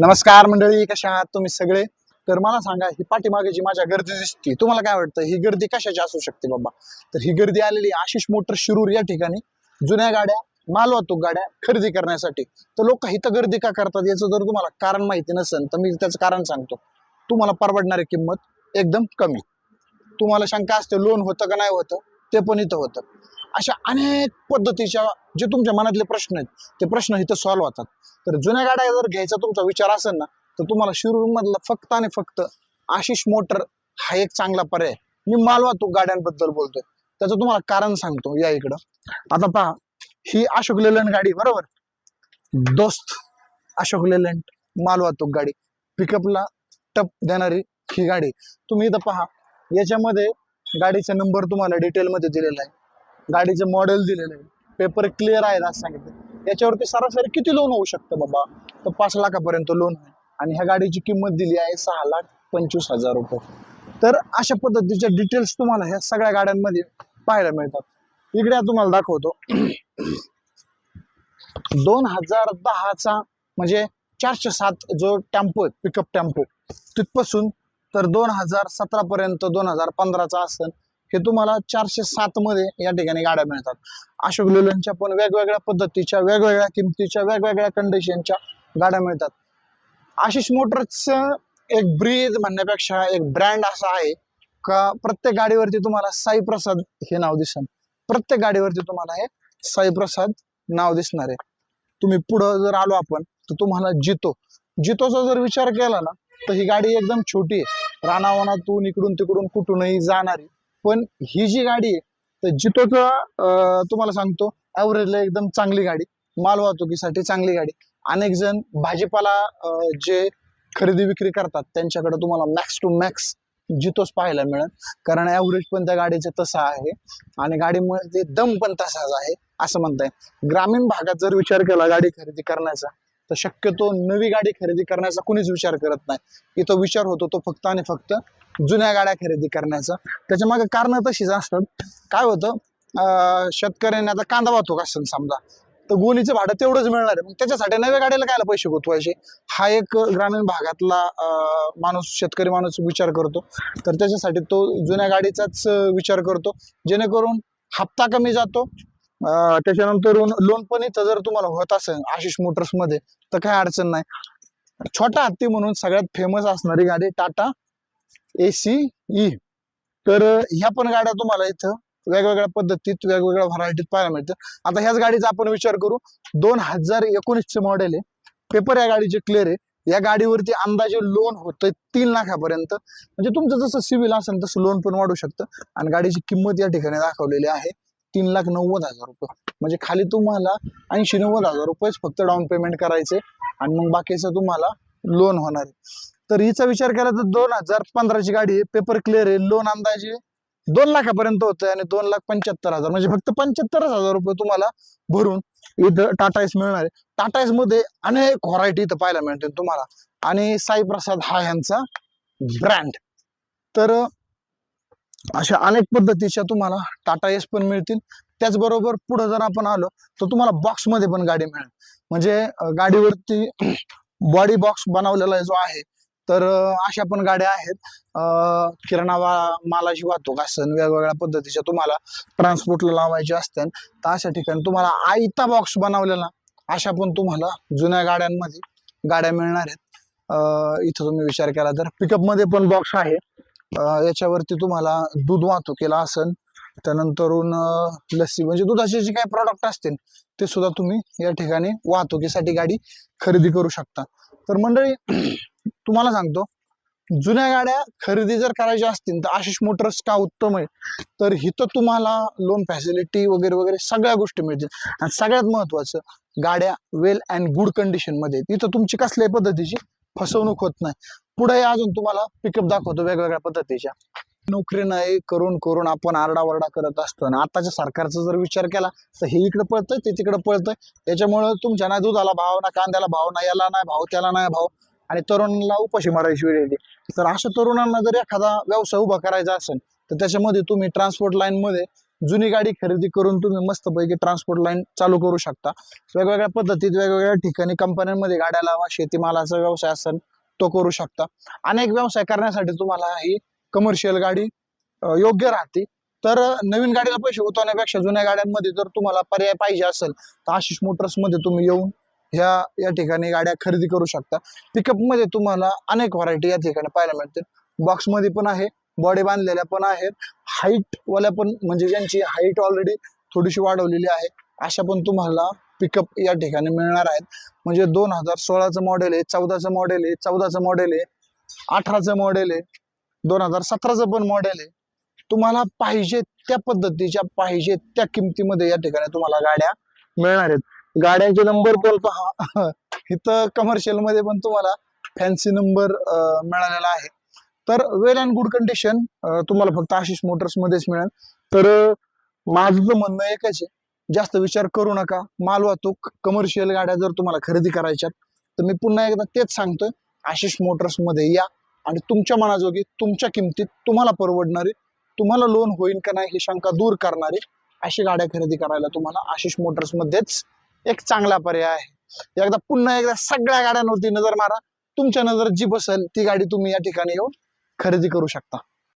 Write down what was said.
नमस्कार मंडळी कशा आहात तुम्ही सगळे? तर मला सांगा ही पाठीमागे जी माझ्या गर्दी दिसते तुम्हाला काय वाटतं? ही गर्दी कशाची असू शकते बाबा? तर ही गर्दी आलेली आशिष मोटर शिरूर या ठिकाणी. जुन्या गाड्या माल वाहतूक गाड्या खरेदी करण्यासाठी. तर लोक इथं गर्दी का करतात याचं जर तुम्हाला कारण माहिती नसेल तर मी त्याचं कारण सांगतो. तुम्हाला परवडणारी किंमत एकदम कमी. तुम्हाला शंका असते लोन होतं का नाही होतं ते पण इथं होतं. अशा अनेक पद्धतीच्या जे तुमच्या मनातले प्रश्न आहेत ते प्रश्न इथं सॉल्व्ह होतात. तर जुन्या गाड्या जर घ्यायचा तुमचा विचार असेल ना तर तुम्हाला शिरूर मधला फक्त आणि फक्त आशिष मोटर हा एक चांगला पर्याय मी मालवाहतूक गाड्यांबद्दल बोलतोय. त्याचं तुम्हाला कारण सांगतो या इकडं. आता पहा ही अशोक लेलंड गाडी बरोबर? दोस्त अशोक लेलंड मालवाहतूक गाडी. पिकअपला टप देणारी ही गाडी. तुम्ही इथं पहा याच्यामध्ये गाडीचा नंबर तुम्हाला डिटेलमध्ये दिलेला आहे. गाडीचं मॉडेल दिलेलं आहे पेपर क्लिअर आहेत असं सांगितलं. याच्यावरती सरासरी किती लोन होऊ शकतं बाबा? तर पाच लाखापर्यंत लोन आहे. आणि ह्या गाडीची किंमत दिली आहे सहा लाख पंचवीस हजार रुपये. तर अशा पद्धतीच्या डिटेल्स तुम्हाला ह्या सगळ्या गाड्यांमध्ये पाहायला मिळतात. इकडे तुम्हाला दाखवतो. दोन हजार दहाचा म्हणजे चारशे सात जो टेम्पो आहे पिकअप टेम्पो तिथपासून तर दोन हजार सतरा पर्यंत दोन हजार पंधराचा असेल. हे तुम्हाला चारशे सात मध्ये या ठिकाणी गाड्या मिळतात. अशोक लेलनच्या पण वेगवेगळ्या पद्धतीच्या वेगवेगळ्या किमतीच्या वेगवेगळ्या कंडिशनच्या गाड्या मिळतात. आशिष मोटर्स एक ब्रीद म्हणण्यापेक्षा एक ब्रँड असा आहे का प्रत्येक गाडीवरती तुम्हाला साई प्रसाद हे नाव दिसन. प्रत्येक गाडीवरती तुम्हाला हे साई प्रसाद नाव दिसणार आहे. तुम्ही पुढं जर आलो आपण तर तुम्हाला जितो. जितोचा जर विचार केला ना तर ही गाडी एकदम छोटी आहे. रानावनातून इकडून तिकडून कुठूनही जाणारी पण ही जी गाडी आहे तर जितोचा तुम्हाला सांगतो ॲव्हरेजला एकदम चांगली गाडी माल वाहतुकीसाठी चांगली गाडी. अनेक जण भाजीपाला जे खरेदी विक्री करतात त्यांच्याकडे तुम्हाला मॅक्स टू मॅक्स जितोच पाहायला मिळेल. कारण ॲव्हरेज पण त्या गाडीचं तसं आहे आणि गाडीमध्ये दम पण तसाच आहे असं म्हणताय. ग्रामीण भागात जर विचार केला गाडी खरेदी करण्याचा तर शक्यतो नवी गाडी खरेदी करण्याचा कुणीच विचार करत नाही. इथं विचार होतो तो फक्त आणि फक्त जुन्या गाड्या खरेदी करण्याचा. त्याच्यामागे कारण तशीच असतात. काय होतं शेतकऱ्यांनी आता कांदा वाहतूक असेल समजा तर गोणीचं भाडं तेवढंच मिळणार आहे. मग त्याच्यासाठी नव्या गाडीला कायला पैसे गोतवायचे? हा एक ग्रामीण भागातला माणूस शेतकरी माणूस विचार करतो. तर त्याच्यासाठी तो जुन्या गाडीचाच विचार करतो. जेणेकरून हप्ता कमी जातो. त्याच्यानंतर लोन पण इथं जर तुम्हाला होत असेल आशिष मोटर्समध्ये तर काही अडचण नाही. छोटा हत्ती म्हणून सगळ्यात फेमस असणारी गाडी टाटा एसी ई e. तर ह्या पण गाड्या तुम्हाला इथं वेगवेगळ्या पद्धतीत वेगवेगळ्या व्हरायटीत पाहायला मिळतं आता ह्याच गाडीचा आपण विचार करू. दोन हजार एकोणीसचे मॉडेल आहे. पेपर या गाडीचे क्लिअर आहे. या गाडीवरती अंदाजे लोन होतंय तीन लाखापर्यंत. म्हणजे तुमचं जसं सिव्हिल असेल तसं लोन पण वाढू शकतं. आणि गाडीची किंमत या ठिकाणी दाखवलेली आहे. तीन लाख नव्वद हजार रुपये. म्हणजे खाली तुम्हाला ऐंशी नव्वद हजार रुपयेच फक्त डाऊन पेमेंट करायचे आणि मग बाकीचं तुम्हाला लोन होणार आहे. तर हिचा विचार केला तर दोन हजार पंधराची गाडी आहे. पेपर क्लिअर आहे. लोन अंदाजे दोन लाखापर्यंत होतं आणि दोन लाख पंच्याहत्तर हजार. म्हणजे फक्त पंच्याहत्तरच हजार रुपये तुम्हाला भरून इथं टाटा एस मिळणार आहे. टाटा एसमध्ये अनेक व्हरायटी इथं पाहायला मिळते तुम्हाला. आणि साई प्रसाद हा यांचा ब्रँड तर अशा अनेक पद्धतीच्या तुम्हाला टाटा एस पण मिळतील. त्याचबरोबर पुढे जर आपण आलो तर तुम्हाला बॉक्समध्ये पण गाडी मिळेल. म्हणजे गाडीवरती बॉडी बॉक्स बनवलेला जो आहे तर अशा पण गाड्या आहेत. किराणा वा- मालाची वाहतूक असेल वेगवेगळ्या पद्धतीच्या तुम्हाला ट्रान्सपोर्टला लावायचे असतील तर अशा ठिकाणी तुम्हाला आयता बॉक्स बनवलेला अशा पण तुम्हाला जुन्या गाड्यांमध्ये गाड्या मिळणार आहेत. इथं तुम्ही विचार केला तर पिकअपमध्ये पण बॉक्स आहे. याच्यावरती तुम्हाला दूध वाहतुकीला असेल त्यानंतरून लस्सी म्हणजे दुधाचे जे काही प्रॉडक्ट असतील ते सुद्धा तुम्ही या ठिकाणी वाहतुकीसाठी गाडी खरेदी करू शकता. तर मंडळी तुम्हाला सांगतो जुन्या गाड्या खरेदी जर करायच्या असतील तर आशिष मोटर्स का उत्तम आहे? तर इथं तुम्हाला लोन फॅसिलिटी वगैरे वगैरे सगळ्या गोष्टी मिळतील. आणि सगळ्यात महत्वाचं गाड्या वेल अँड गुड कंडिशनमध्ये इथं तुमची कसल्याही पद्धतीची फसवणूक होत नाही. पुढे अजून तुम्हाला पिकअप दाखवतो वेगवेगळ्या पद्धतीच्या. नोकरी नाही करून करून आपण आरडाओरडा करत असतो. आणि आताच्या सरकारचा जर विचार केला तर हे इकडे पळतंय ते तिकडं पळतंय. त्याच्यामुळे तुमच्या ना दुधाला भाव ना कांद्याला भाव ना याला नाही भाव त्याला नाही भाव. आणि तरुणांना उपाशी मारायची वेळ येते. तर अशा तरुणांना जर एखादा व्यवसाय उभा करायचा असेल तर त्याच्यामध्ये तुम्ही ट्रान्सपोर्ट लाईनमध्ये जुनी गाडी खरेदी करून तुम्ही मस्तपैकी ट्रान्सपोर्ट लाईन चालू करू शकता. वेगवेगळ्या पद्धतीत वेगवेगळ्या ठिकाणी कंपन्यांमध्ये गाड्या लावा शेतीमालाचा व्यवसाय असेल तो करू शकता. अनेक व्यवसाय करण्यासाठी तुम्हाला ही कमर्शियल गाडी योग्य राहते. तर नवीन गाडीला पैसे गुंतवण्यापेक्षा जुन्या गाड्यांमध्ये जर तुम्हाला पर्याय पाहिजे असेल तर आशिष मोटर्समध्ये तुम्ही येऊन ह्या या ठिकाणी गाड्या खरेदी करू शकता. पिकअपमध्ये तुम्हाला अनेक व्हरायटी या ठिकाणी पाहायला मिळतील. बॉक्समध्ये पण आहे बॉडी बांधलेल्या पण आहेत. हाईटवाल्या पण म्हणजे ज्यांची हाईट ऑलरेडी थोडीशी वाढवलेली आहे. अशा पण तुम्हाला पिकअप या ठिकाणी मिळणार आहेत. म्हणजे दोन हजार सोळाचं मॉडेल आहे चौदाचं मॉडेल आहे चौदाचं मॉडेल आहे अठराचं मॉडेल आहे दोन हजार सतराचं पण मॉडेल आहे. तुम्हाला पाहिजे त्या पद्धतीच्या पाहिजे त्या किमतीमध्ये या ठिकाणी तुम्हाला गाड्या मिळणार आहेत. गाड्यांचे नंबर बोल पहा. इथं कमर्शियलमध्ये पण तुम्हाला फॅन्सी नंबर मिळालेला आहे. तर वेल अँड गुड कंडिशन तुम्हाला फक्त आशिष मोटर्स मध्येच मिळेल. तर माझं म्हणणं एकच आहे. जास्त विचार करू नका. माल वाहतूक कमर्शियल गाड्या जर तुम्हाला खरेदी करायच्यात तर मी पुन्हा एकदा तेच सांगतोय. आशिष मोटर्समध्ये या आणि तुमच्या मनाजोगी तुमच्या किमतीत तुम्हाला परवडणारी तुम्हाला लोन होईल का नाही ही शंका दूर करणारी अशी गाड्या खरेदी करायला तुम्हाला आशिष मोटर्स मध्येच एक चांगला पर्याय आहे. एकदा पुन्हा एकदा सगळ्या गाड्यांवरती नजर मारा. तुमच्या नजर जी बसेल ती गाडी तुम्ही या ठिकाणी येऊन खरेदी करू शकता.